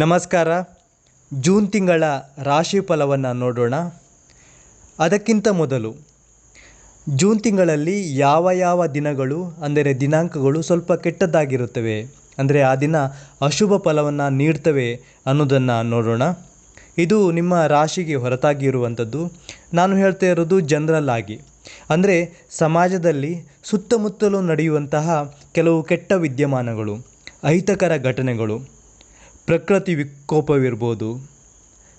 ನಮಸ್ಕಾರ. ಜೂನ್ ತಿಂಗಳ ರಾಶಿ ಫಲವನ್ನು ನೋಡೋಣ. ಅದಕ್ಕಿಂತ ಮೊದಲು, ಜೂನ್ ತಿಂಗಳಲ್ಲಿ ಯಾವ ಯಾವ ದಿನಗಳು, ಅಂದರೆ ದಿನಾಂಕಗಳು ಸ್ವಲ್ಪ ಕೆಟ್ಟದ್ದಾಗಿರುತ್ತವೆ, ಅಂದರೆ ಆ ದಿನ ಅಶುಭ ಫಲವನ್ನು ನೀಡ್ತವೆ ಅನ್ನೋದನ್ನು ನೋಡೋಣ. ಇದು ನಿಮ್ಮ ರಾಶಿಗೆ ಹೊರತಾಗಿ ಇರುವಂಥದ್ದು ನಾನು ಹೇಳ್ತಾ ಇರೋದು ಜನರಲ್ ಆಗಿ. ಅಂದರೆ ಸಮಾಜದಲ್ಲಿ ಸುತ್ತಮುತ್ತಲೂ ನಡೆಯುವಂತಹ ಕೆಲವು ಕೆಟ್ಟ ವಿದ್ಯಮಾನಗಳು, ಅಹಿತಕರ ಘಟನೆಗಳು ಪ್ರಕೃತಿ ವಿಕೋಪವಿರ್ಬೋದು,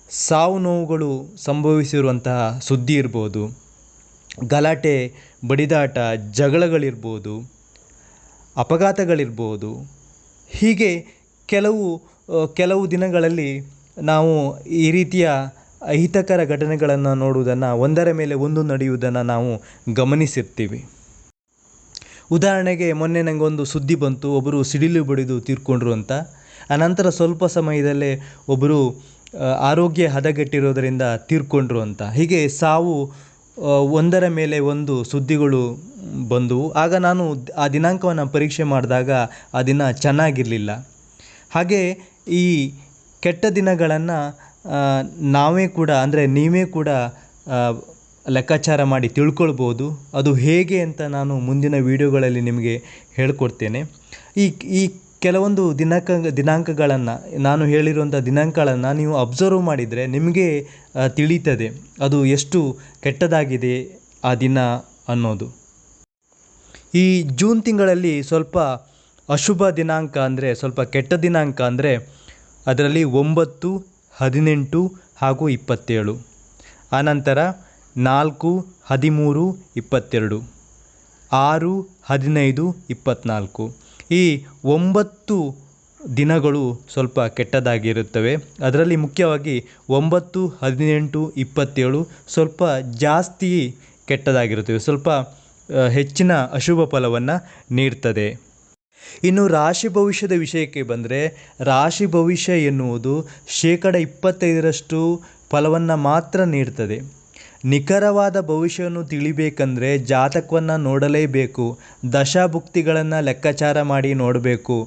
ಸಾವು ನೋವುಗಳು ಸಂಭವಿಸಿರುವಂತಹ ಸುದ್ದಿ ಇರ್ಬೋದು, ಗಲಾಟೆ, ಬಡಿದಾಟ, ಜಗಳಗಳಿರ್ಬೋದು, ಅಪಘಾತಗಳಿರ್ಬೋದು. ಹೀಗೆ ಕೆಲವು ಕೆಲವು ದಿನಗಳಲ್ಲಿ ನಾವು ಈ ರೀತಿಯ ಅಹಿತಕರ ಘಟನೆಗಳನ್ನು ನೋಡುವುದನ್ನು, ಒಂದರ ಮೇಲೆ ಒಂದು ನಡೆಯುವುದನ್ನು ನಾವು ಗಮನಿಸಿರ್ತೀವಿ. ಉದಾಹರಣೆಗೆ ಮೊನ್ನೆ ನನಗೊಂದು ಸುದ್ದಿ ಬಂತು ಒಬ್ಬರು ಸಿಡಿಲು ಬಡಿದು ತೀರ್ಕೊಂಡ್ರು ಅಂತ. ಅನಂತರ ಸ್ವಲ್ಪ ಸಮಯದಲ್ಲೇ ಒಬ್ಬರು ಆರೋಗ್ಯ ಹದಗೆಟ್ಟಿರೋದರಿಂದ ತೀರ್ಕೊಂಡ್ರು ಅಂತ. ಹೀಗೆ ಸಾವು ಒಂದರ ಮೇಲೆ ಒಂದು ಸುದ್ದಿಗಳು ಬಂದವು. ಆಗ ನಾನು ಆ ದಿನಾಂಕವನ್ನು ಪರೀಕ್ಷೆ ಮಾಡಿದಾಗ ಆ ದಿನ ಚೆನ್ನಾಗಿರಲಿಲ್ಲ. ಹಾಗೆ ಈ ಕೆಟ್ಟ ದಿನಗಳನ್ನು ನಾವೇ ಕೂಡ, ಅಂದರೆ ನೀವೇ ಕೂಡ ಲೆಕ್ಕಾಚಾರ ಮಾಡಿ ತಿಳ್ಕೊಳ್ಬೋದು. ಅದು ಹೇಗೆ ಅಂತ ನಾನು ಮುಂದಿನ ವಿಡಿಯೋಗಳಲ್ಲಿ ನಿಮಗೆ ಹೇಳ್ಕೊಡ್ತೇನೆ. ಈ ಈ ಕೆಲವೊಂದು ದಿನಾಂಕ, ದಿನಾಂಕಗಳನ್ನು, ನಾನು ಹೇಳಿರುವಂಥ ದಿನಾಂಕಗಳನ್ನು ನೀವು ಅಬ್ಸರ್ವ್ ಮಾಡಿದರೆ ನಿಮಗೆ ತಿಳೀತದೆ ಅದು ಎಷ್ಟು ಕೆಟ್ಟದಾಗಿದೆ ಆ ದಿನ ಅನ್ನೋದು. ಈ ಜೂನ್ ತಿಂಗಳಲ್ಲಿ ಸ್ವಲ್ಪ ಅಶುಭ ದಿನಾಂಕ ಅಂದರೆ, ಸ್ವಲ್ಪ ಕೆಟ್ಟ ದಿನಾಂಕ ಅಂದರೆ, ಅದರಲ್ಲಿ ಒಂಬತ್ತು, ಹದಿನೆಂಟು ಹಾಗೂ ಇಪ್ಪತ್ತೇಳು. ಆನಂತರ ನಾಲ್ಕು, ಹದಿಮೂರು, ಇಪ್ಪತ್ತೆರಡು. ಆರು, ಹದಿನೈದು ಇಪ್ಪತ್ತ್ನಾಲ್ಕು ಈ ಒಂಬತ್ತು ದಿನಗಳು ಸ್ವಲ್ಪ ಕೆಟ್ಟದಾಗಿರುತ್ತವೆ. ಅದರಲ್ಲಿ ಮುಖ್ಯವಾಗಿ ಒಂಬತ್ತು, ಹದಿನೆಂಟು, ಇಪ್ಪತ್ತೇಳು ಸ್ವಲ್ಪ ಜಾಸ್ತಿ ಕೆಟ್ಟದಾಗಿರುತ್ತವೆ. ಸ್ವಲ್ಪ ಹೆಚ್ಚಿನ ಅಶುಭ ಫಲವನ್ನು ನೀಡ್ತದೆ. ಇನ್ನು ರಾಶಿ ಭವಿಷ್ಯದ ವಿಷಯಕ್ಕೆ ಬಂದರೆ, ರಾಶಿ ಭವಿಷ್ಯ ಎನ್ನುವುದು ಶೇಕಡ ಇಪ್ಪತ್ತೈದರಷ್ಟು ಫಲವನ್ನು ಮಾತ್ರ ನೀಡ್ತದೆ. ನಿಖರವಾದ ಭವಿಷ್ಯವನ್ನು ತಿಳಿಬೇಕಂದ್ರೆ ಜಾತಕವನ್ನು ನೋಡಲೇಬೇಕು, ದಶಾಭುಕ್ತಿಗಳನ್ನು ಲೆಕ್ಕಾಚಾರ ಮಾಡಿ ನೋಡಬೇಕು.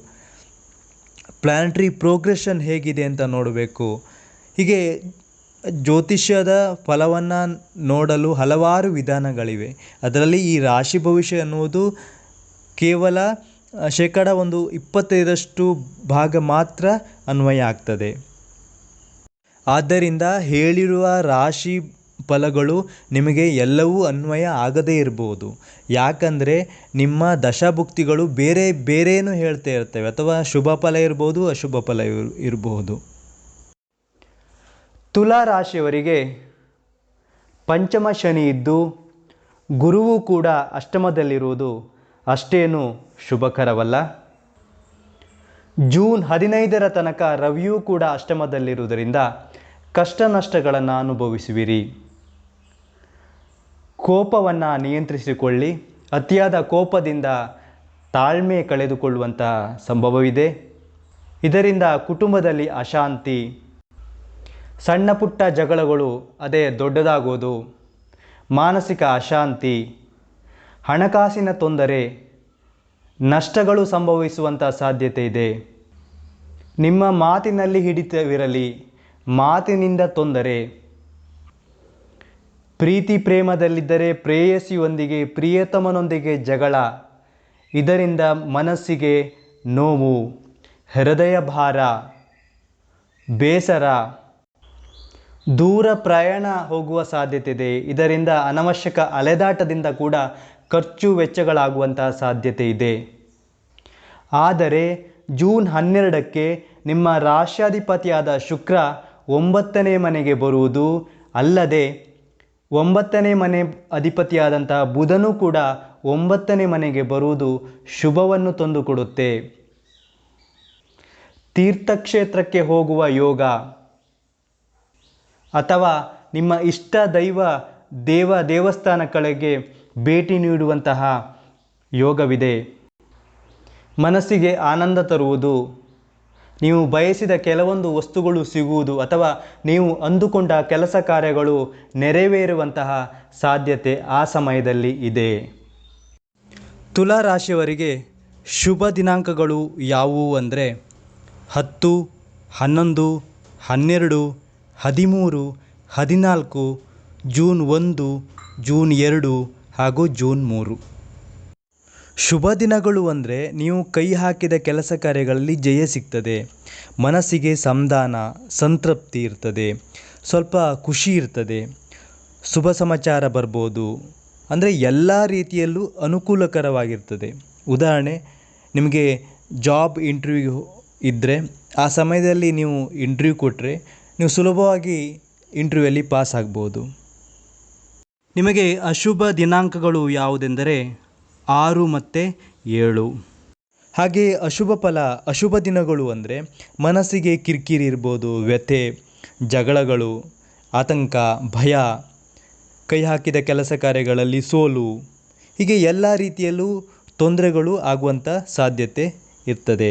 ಪ್ಲ್ಯಾನೆಟ್ರಿ ಪ್ರೋಗ್ರೆಷನ್ ಹೇಗಿದೆ ಅಂತ ನೋಡಬೇಕು. ಹೀಗೆ ಜ್ಯೋತಿಷ್ಯದ ಫಲವನ್ನು ನೋಡಲು ಹಲವಾರು ವಿಧಾನಗಳಿವೆ. ಅದರಲ್ಲಿ ಈ ರಾಶಿ ಭವಿಷ್ಯ ಎನ್ನುವುದು ಕೇವಲ ಶೇಕಡ ಒಂದು ಇಪ್ಪತ್ತೈದರಷ್ಟು ಭಾಗ ಮಾತ್ರ ಅನ್ವಯ ಆಗ್ತದೆ. ಆದ್ದರಿಂದ ಹೇಳಿರುವ ರಾಶಿ ಫಲಗಳು ನಿಮಗೆ ಎಲ್ಲವೂ ಅನ್ವಯ ಆಗದೇ ಇರಬಹುದು. ಯಾಕಂದರೆ ನಿಮ್ಮ ದಶಾಭುಕ್ತಿಗಳು ಬೇರೆ ಬೇರೇನೂ ಹೇಳ್ತಾ ಇರ್ತವೆ. ಅಥವಾ ಶುಭ ಫಲ ಇರ್ಬೋದು, ಅಶುಭ ಫಲ ಇರ್- ಇರಬಹುದು ತುಲಾ ರಾಶಿಯವರಿಗೆ ಪಂಚಮ ಶನಿ ಇದ್ದು, ಗುರುವು ಕೂಡ ಅಷ್ಟಮದಲ್ಲಿರುವುದು ಅಷ್ಟೇನು ಶುಭಕರವಲ್ಲ. ಜೂನ್ ಹದಿನೈದರ ತನಕ ರವಿಯೂ ಕೂಡ ಅಷ್ಟಮದಲ್ಲಿರುವುದರಿಂದ ಕಷ್ಟ ನಷ್ಟಗಳನ್ನು ಅನುಭವಿಸುವಿರಿ. ಕೋಪವನ್ನು ನಿಯಂತ್ರಿಸಿಕೊಳ್ಳಿ. ಅತಿಯಾದ ಕೋಪದಿಂದ ತಾಳ್ಮೆ ಕಳೆದುಕೊಳ್ಳುವಂಥ ಸಂಭವವಿದೆ. ಇದರಿಂದ ಕುಟುಂಬದಲ್ಲಿ ಅಶಾಂತಿ, ಸಣ್ಣ ಪುಟ್ಟ ಜಗಳಗಳು ಅದೇ ದೊಡ್ಡದಾಗೋದು. ಮಾನಸಿಕ ಅಶಾಂತಿ, ಹಣಕಾಸಿನ ತೊಂದರೆ, ನಷ್ಟಗಳು ಸಂಭವಿಸುವಂಥ ಸಾಧ್ಯತೆ ಇದೆ. ನಿಮ್ಮ ಮಾತಿನಲ್ಲಿ ಹಿಡಿತವಿರಲಿ, ಮಾತಿನಿಂದ ತೊಂದರೆ ಪ್ರೀತಿ ಪ್ರೇಮದಲ್ಲಿದ್ದರೆ ಪ್ರೇಯಸಿಯೊಂದಿಗೆ, ಪ್ರಿಯತಮನೊಂದಿಗೆ ಜಗಳ. ಇದರಿಂದ ಮನಸ್ಸಿಗೆ ನೋವು, ಹೃದಯ ಭಾರ, ಬೇಸರ. ದೂರ ಪ್ರಯಾಣ ಹೋಗುವ ಸಾಧ್ಯತೆ ಇದೆ ಇದರಿಂದ ಅನವಶ್ಯಕ ಅಲೆದಾಟದಿಂದ ಕೂಡ ಖರ್ಚು ವೆಚ್ಚಗಳಾಗುವಂತಹ ಸಾಧ್ಯತೆ ಇದೆ ಆದರೆ ಜೂನ್ ಹನ್ನೆರಡಕ್ಕೆ ನಿಮ್ಮ ರಾಶ್ಯಾಧಿಪತಿಯಾದ ಶುಕ್ರ ಒಂಬತ್ತನೇ ಮನೆಗೆ ಬರುವುದು ಅಲ್ಲದೆ ಒಂಬತ್ತನೇ ಮನೆ ಅಧಿಪತಿಯಾದಂತಹ ಬುಧನೂ ಕೂಡ ಒಂಬತ್ತನೇ ಮನೆಗೆ ಬರುವುದು ಶುಭವನ್ನು ತಂದುಕೊಡುತ್ತೆ ತೀರ್ಥಕ್ಷೇತ್ರಕ್ಕೆ ಹೋಗುವ ಯೋಗ ಅಥವಾ ನಿಮ್ಮ ಇಷ್ಟ ದೈವ ದೇವ ದೇವಸ್ಥಾನಗಳಿಗೆ ಭೇಟಿ ನೀಡುವಂತಹ ಯೋಗವಿದೆ. ಮನಸ್ಸಿಗೆ ಆನಂದ ತರುವುದು ನೀವು ಬಯಸಿದ ಕೆಲವೊಂದು ವಸ್ತುಗಳು ಸಿಗುವುದು ಅಥವಾ ನೀವು ಅಂದುಕೊಂಡ ಕೆಲಸ ಕಾರ್ಯಗಳು ನೆರವೇರುವಂತಹ ಸಾಧ್ಯತೆ ಆ ಸಮಯದಲ್ಲಿ ಇದೆ. ತುಲಾ ರಾಶಿಯವರಿಗೆ ಶುಭ ದಿನಾಂಕಗಳು ಯಾವುವು ಅಂದರೆ ಹತ್ತು, ಹನ್ನೊಂದು, ಹನ್ನೆರಡು, ಹದಿಮೂರು, ಹದಿನಾಲ್ಕು, ಜೂನ್ ಒಂದು, ಜೂನ್ ಎರಡು ಹಾಗೂ ಜೂನ್ ಮೂರು. ಶುಭ ದಿನಗಳು ಅಂದರೆ ನೀವು ಕೈ ಹಾಕಿದ ಕೆಲಸ ಕಾರ್ಯಗಳಲ್ಲಿ ಜಯ ಸಿಗ್ತದೆ. ಮನಸ್ಸಿಗೆ ಸಂಧಾನ, ಸಂತೃಪ್ತಿ ಇರ್ತದೆ. ಸ್ವಲ್ಪ ಖುಷಿ ಇರ್ತದೆ. ಶುಭ ಸಮಾಚಾರ ಬರ್ಬೋದು. ಅಂದರೆ ಎಲ್ಲ ರೀತಿಯಲ್ಲೂ ಅನುಕೂಲಕರವಾಗಿರ್ತದೆ. ಉದಾಹರಣೆ, ನಿಮಗೆ ಜಾಬ್ ಇಂಟರ್ವ್ಯೂ ಇದ್ದರೆ ಆ ಸಮಯದಲ್ಲಿ ನೀವು ಇಂಟ್ರ್ವ್ಯೂ ಕೊಟ್ಟರೆ ನೀವು ಸುಲಭವಾಗಿ ಇಂಟ್ರ್ವ್ಯೂಯಲ್ಲಿ ಪಾಸ್ ಆಗ್ಬೋದು. ನಿಮಗೆ ಅಶುಭ ದಿನಾಂಕಗಳು ಯಾವುದೆಂದರೆ? ಆರು ಮತ್ತು ಏಳು. ಹಾಗೆ ಅಶುಭ ಫಲ, ಅಶುಭ ದಿನಗಳು ಅಂದರೆ ಮನಸ್ಸಿಗೆ ಕಿರಿಕಿರಿ ಇರ್ಬೋದು, ವ್ಯಥೆ, ಜಗಳಗಳು, ಆತಂಕ, ಭಯ, ಕೈ ಹಾಕಿದ ಕೆಲಸ ಕಾರ್ಯಗಳಲ್ಲಿ ಸೋಲು, ಹೀಗೆ ಎಲ್ಲ ರೀತಿಯಲ್ಲೂ ತೊಂದರೆಗಳು ಆಗುವಂಥ ಸಾಧ್ಯತೆ ಇರ್ತದೆ.